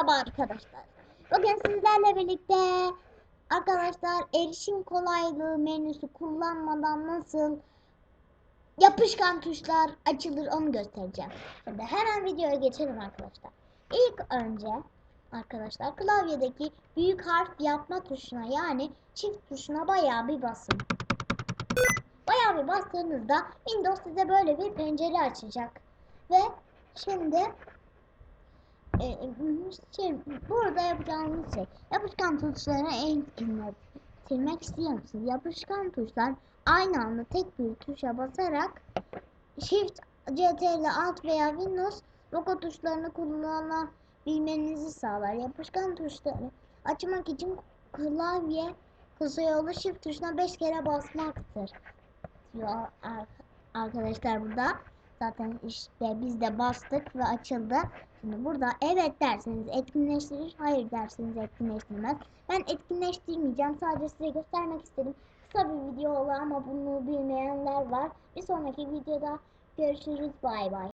Merhaba arkadaşlar. Bugün sizlerle birlikte arkadaşlar erişim kolaylığı menüsü kullanmadan nasıl yapışkan tuşlar açılır onu göstereceğim. Şimdi hemen videoya geçelim arkadaşlar. İlk önce arkadaşlar klavyedeki büyük harf yapma tuşuna yani çift tuşuna bayağı bir basın. Bayağı bir bastığınızda Windows size böyle bir pencere açacak. Ve şimdi şey, burada yapacağınız şey yapışkan tuşları etkinleştirmek istiyor musunuz? Yapışkan tuşlar aynı anda tek bir tuşa basarak Shift, CTRL, Alt veya Windows logo tuşlarını kullanabilmenizi sağlar. Yapışkan tuşları açmak için klavye kısa yolu Shift tuşuna 5 kere basmaktır. Diyor ar- arkadaşlar burada. Zaten işte biz de bastık ve açıldı. Şimdi burada evet derseniz etkinleştirir, hayır derseniz etkinleştirmez. Ben etkinleştirmeyeceğim. Sadece size göstermek istedim. Kısa bir video oldu ama bunu bilmeyenler var. Bir sonraki videoda görüşürüz. Bay bay.